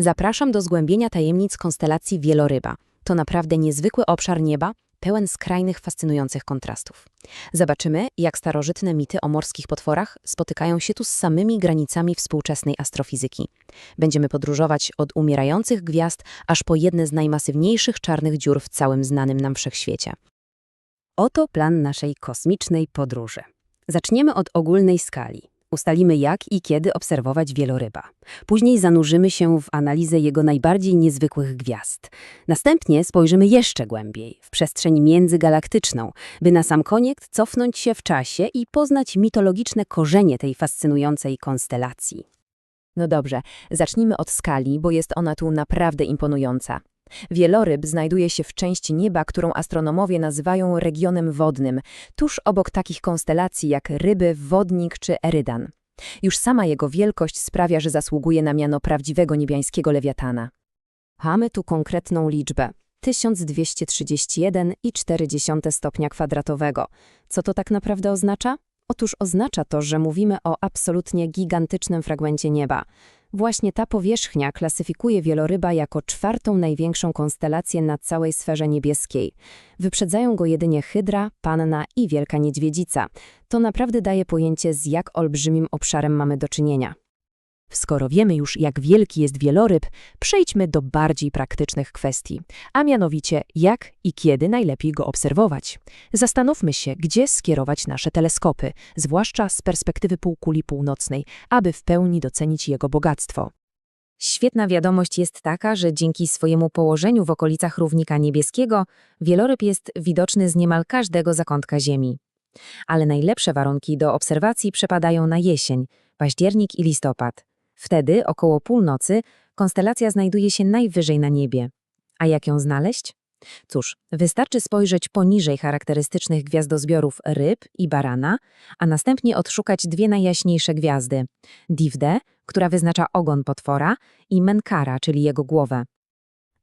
Zapraszam do zgłębienia tajemnic konstelacji Wieloryba. To naprawdę niezwykły obszar nieba, pełen skrajnych, fascynujących kontrastów. Zobaczymy, jak starożytne mity o morskich potworach spotykają się tu z samymi granicami współczesnej astrofizyki. Będziemy podróżować od umierających gwiazd aż po jedne z najmasywniejszych czarnych dziur w całym znanym nam wszechświecie. Oto plan naszej kosmicznej podróży. Zaczniemy od ogólnej skali. Ustalimy jak i kiedy obserwować wieloryba. Później zanurzymy się w analizę jego najbardziej niezwykłych gwiazd. Następnie spojrzymy jeszcze głębiej, w przestrzeń międzygalaktyczną, by na sam koniec cofnąć się w czasie i poznać mitologiczne korzenie tej fascynującej konstelacji. No dobrze, zacznijmy od skali, bo jest ona tu naprawdę imponująca. Wieloryb znajduje się w części nieba, którą astronomowie nazywają regionem wodnym, tuż obok takich konstelacji jak Ryby, Wodnik czy Erydan. Już sama jego wielkość sprawia, że zasługuje na miano prawdziwego niebiańskiego lewiatana. Mamy tu konkretną liczbę. 1231,4 stopnia kwadratowego. Co to tak naprawdę oznacza? Otóż oznacza to, że mówimy o absolutnie gigantycznym fragmencie nieba. Właśnie ta powierzchnia klasyfikuje wieloryba jako czwartą największą konstelację na całej sferze niebieskiej. Wyprzedzają go jedynie Hydra, Panna i Wielka Niedźwiedzica. To naprawdę daje pojęcie, z jak olbrzymim obszarem mamy do czynienia. Skoro wiemy już, jak wielki jest wieloryb, przejdźmy do bardziej praktycznych kwestii, a mianowicie jak i kiedy najlepiej go obserwować. Zastanówmy się, gdzie skierować nasze teleskopy, zwłaszcza z perspektywy półkuli północnej, aby w pełni docenić jego bogactwo. Świetna wiadomość jest taka, że dzięki swojemu położeniu w okolicach równika niebieskiego, wieloryb jest widoczny z niemal każdego zakątka Ziemi. Ale najlepsze warunki do obserwacji przepadają na jesień, październik i listopad. Wtedy, około północy, konstelacja znajduje się najwyżej na niebie. A jak ją znaleźć? Cóż, wystarczy spojrzeć poniżej charakterystycznych gwiazdozbiorów ryb i barana, a następnie odszukać dwie najjaśniejsze gwiazdy – Divde, która wyznacza ogon potwora, i Menkara, czyli jego głowę.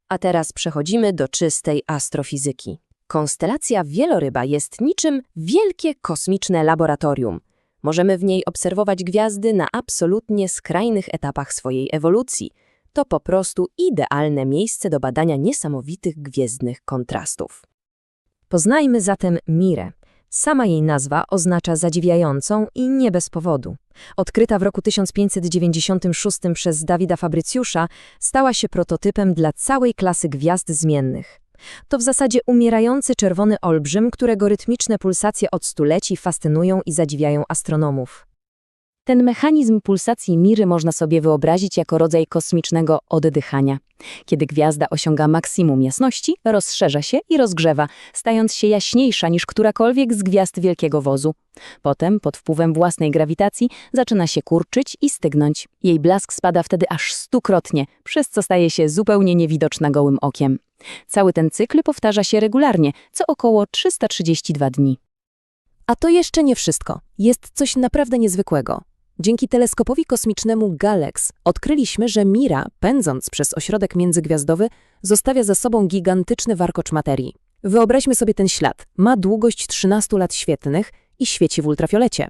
A teraz przechodzimy do czystej astrofizyki. Konstelacja Wieloryba jest niczym wielkie kosmiczne laboratorium. Możemy w niej obserwować gwiazdy na absolutnie skrajnych etapach swojej ewolucji. To po prostu idealne miejsce do badania niesamowitych gwiezdnych kontrastów. Poznajmy zatem Mirę. Sama jej nazwa oznacza zadziwiającą i nie bez powodu. Odkryta w roku 1596 przez Dawida Fabrycjusza, stała się prototypem dla całej klasy gwiazd zmiennych. To w zasadzie umierający czerwony olbrzym, którego rytmiczne pulsacje od stuleci fascynują i zadziwiają astronomów. Ten mechanizm pulsacji Miry można sobie wyobrazić jako rodzaj kosmicznego oddychania. Kiedy gwiazda osiąga maksimum jasności, rozszerza się i rozgrzewa, stając się jaśniejsza niż którakolwiek z gwiazd wielkiego wozu. Potem, pod wpływem własnej grawitacji, zaczyna się kurczyć i stygnąć. Jej blask spada wtedy aż stukrotnie, przez co staje się zupełnie niewidoczna gołym okiem. Cały ten cykl powtarza się regularnie, co około 332 dni. A to jeszcze nie wszystko. Jest coś naprawdę niezwykłego. Dzięki teleskopowi kosmicznemu Galex odkryliśmy, że Mira, pędząc przez ośrodek międzygwiazdowy, zostawia za sobą gigantyczny warkocz materii. Wyobraźmy sobie ten ślad. Ma długość 13 lat świetlnych i świeci w ultrafiolecie.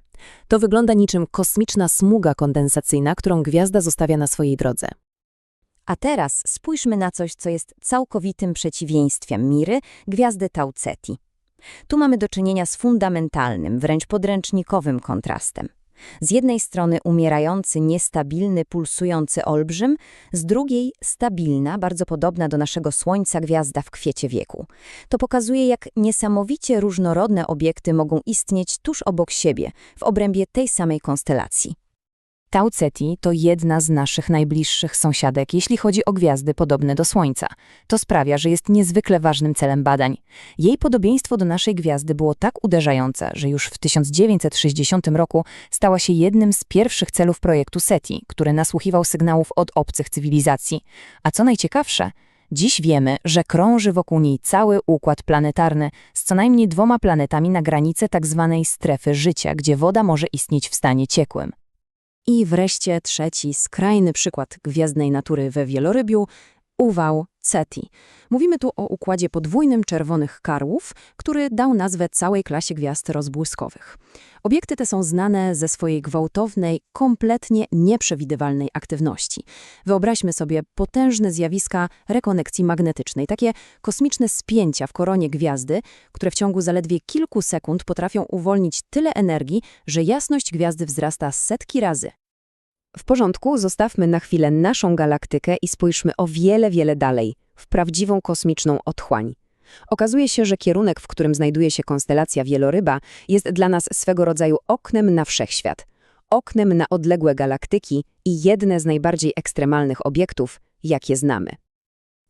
To wygląda niczym kosmiczna smuga kondensacyjna, którą gwiazda zostawia na swojej drodze. A teraz spójrzmy na coś, co jest całkowitym przeciwieństwem Miry, gwiazdy Tau Ceti. Tu mamy do czynienia z fundamentalnym, wręcz podręcznikowym kontrastem. Z jednej strony umierający, niestabilny, pulsujący olbrzym, z drugiej stabilna, bardzo podobna do naszego Słońca gwiazda w kwiecie wieku. To pokazuje, jak niesamowicie różnorodne obiekty mogą istnieć tuż obok siebie, w obrębie tej samej konstelacji. Tau Ceti to jedna z naszych najbliższych sąsiadek, jeśli chodzi o gwiazdy podobne do Słońca. To sprawia, że jest niezwykle ważnym celem badań. Jej podobieństwo do naszej gwiazdy było tak uderzające, że już w 1960 roku stała się jednym z pierwszych celów projektu SETI, który nasłuchiwał sygnałów od obcych cywilizacji. A co najciekawsze, Dziś wiemy, że krąży wokół niej cały układ planetarny z co najmniej dwoma planetami na granicy tzw. Tak strefy życia, gdzie woda może istnieć w stanie ciekłym. I wreszcie trzeci, skrajny przykład gwiazdnej natury we wielorybiu, uwał Ceti. Mówimy tu o układzie podwójnym czerwonych karłów, który dał nazwę całej klasie gwiazd rozbłyskowych. Obiekty te są znane ze swojej gwałtownej, kompletnie nieprzewidywalnej aktywności. Wyobraźmy sobie potężne zjawiska rekonekcji magnetycznej, takie kosmiczne spięcia w koronie gwiazdy, które w ciągu zaledwie kilku sekund potrafią uwolnić tyle energii, że jasność gwiazdy wzrasta setki razy. W porządku, zostawmy na chwilę naszą galaktykę i spójrzmy o wiele, wiele dalej, w prawdziwą kosmiczną otchłań. Okazuje się, że kierunek, w którym znajduje się konstelacja Wieloryba, jest dla nas swego rodzaju oknem na wszechświat. Oknem na odległe galaktyki i jedne z najbardziej ekstremalnych obiektów, jakie znamy.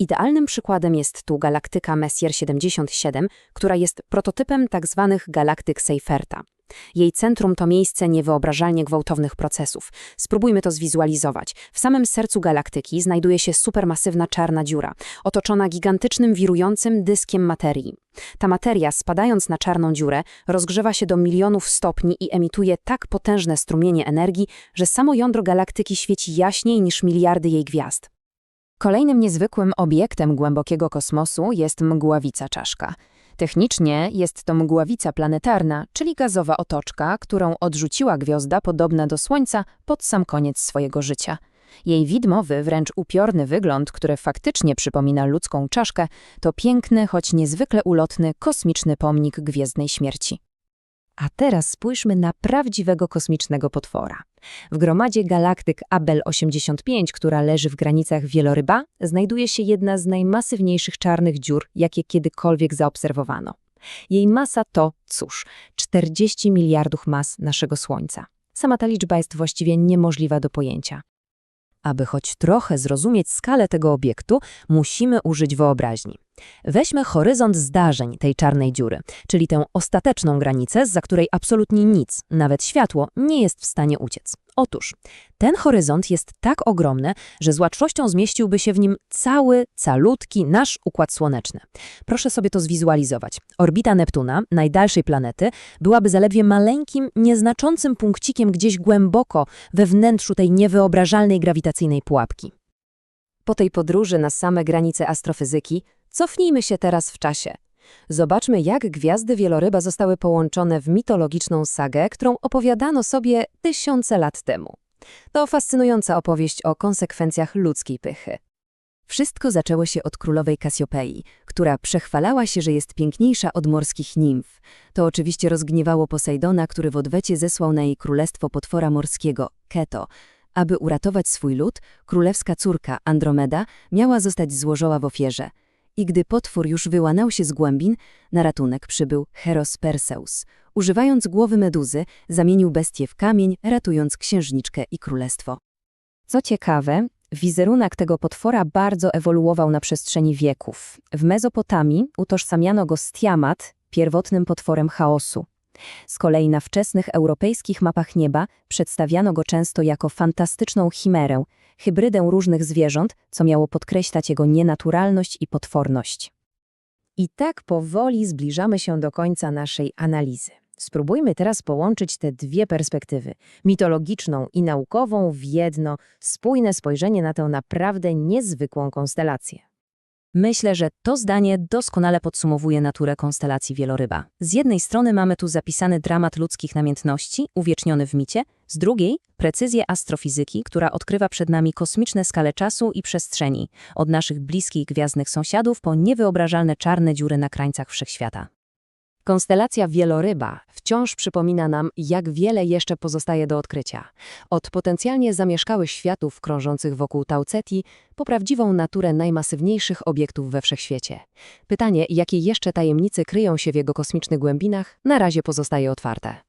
Idealnym przykładem jest tu galaktyka Messier 77, która jest prototypem tzw. galaktyk Seyferta. Jej centrum to miejsce niewyobrażalnie gwałtownych procesów. Spróbujmy to zwizualizować. W samym sercu galaktyki znajduje się supermasywna czarna dziura, otoczona gigantycznym wirującym dyskiem materii. Ta materia, spadając na czarną dziurę, rozgrzewa się do milionów stopni i emituje tak potężne strumienie energii, że samo jądro galaktyki świeci jaśniej niż miliardy jej gwiazd. Kolejnym niezwykłym obiektem głębokiego kosmosu jest mgławica czaszka. Technicznie jest to mgławica planetarna, czyli gazowa otoczka, którą odrzuciła gwiazda podobna do Słońca pod sam koniec swojego życia. Jej widmowy, wręcz upiorny wygląd, który faktycznie przypomina ludzką czaszkę, to piękny, choć niezwykle ulotny, kosmiczny pomnik gwiezdnej śmierci. A teraz spójrzmy na prawdziwego kosmicznego potwora. W gromadzie galaktyk Abel 85, która leży w granicach Wieloryba, znajduje się jedna z najmasywniejszych czarnych dziur, jakie kiedykolwiek zaobserwowano. Jej masa to, cóż, 40 miliardów mas naszego Słońca. Sama ta liczba jest właściwie niemożliwa do pojęcia. Aby choć trochę zrozumieć skalę tego obiektu, musimy użyć wyobraźni. Weźmy horyzont zdarzeń tej czarnej dziury, czyli tę ostateczną granicę, za której absolutnie nic, nawet światło, nie jest w stanie uciec. Otóż, ten horyzont jest tak ogromny, że z łatwością zmieściłby się w nim cały, calutki nasz Układ Słoneczny. Proszę sobie to zwizualizować. Orbita Neptuna, najdalszej planety, byłaby zaledwie maleńkim, nieznaczącym punkcikiem gdzieś głęboko we wnętrzu tej niewyobrażalnej grawitacyjnej pułapki. Po tej podróży na same granice astrofizyki Cofnijmy się teraz w czasie. Zobaczmy, jak gwiazdy wieloryba zostały połączone w mitologiczną sagę, którą opowiadano sobie tysiące lat temu. To fascynująca opowieść o konsekwencjach ludzkiej pychy. Wszystko zaczęło się od królowej Kasiopei, która przechwalała się, że jest piękniejsza od morskich nimf. To oczywiście rozgniewało Posejdona, który w odwecie zesłał na jej królestwo potwora morskiego, Keto. Aby uratować swój lud, królewska córka, Andromeda, miała zostać złożona w ofierze – i gdy potwór już wyłanał się z głębin, na ratunek przybył Heros Perseus. Używając głowy meduzy, zamienił bestię w kamień, ratując księżniczkę i królestwo. Co ciekawe, wizerunek tego potwora bardzo ewoluował na przestrzeni wieków. W Mezopotamii utożsamiano go z Tiamat, pierwotnym potworem chaosu. Z kolei na wczesnych europejskich mapach nieba przedstawiano go często jako fantastyczną chimerę, hybrydę różnych zwierząt, co miało podkreślać jego nienaturalność i potworność. I tak powoli zbliżamy się do końca naszej analizy. Spróbujmy teraz połączyć te dwie perspektywy, mitologiczną i naukową, w jedno spójne spojrzenie na tę naprawdę niezwykłą konstelację. Myślę, że to zdanie doskonale podsumowuje naturę konstelacji wieloryba. Z jednej strony mamy tu zapisany dramat ludzkich namiętności, uwieczniony w micie, z drugiej precyzję astrofizyki, która odkrywa przed nami kosmiczne skale czasu i przestrzeni, od naszych bliskich gwiazdnych sąsiadów po niewyobrażalne czarne dziury na krańcach wszechświata. Konstelacja Wieloryba wciąż przypomina nam, jak wiele jeszcze pozostaje do odkrycia. Od potencjalnie zamieszkałych światów krążących wokół Tauceti po prawdziwą naturę najmasywniejszych obiektów we wszechświecie. Pytanie, jakie jeszcze tajemnice kryją się w jego kosmicznych głębinach, na razie pozostaje otwarte.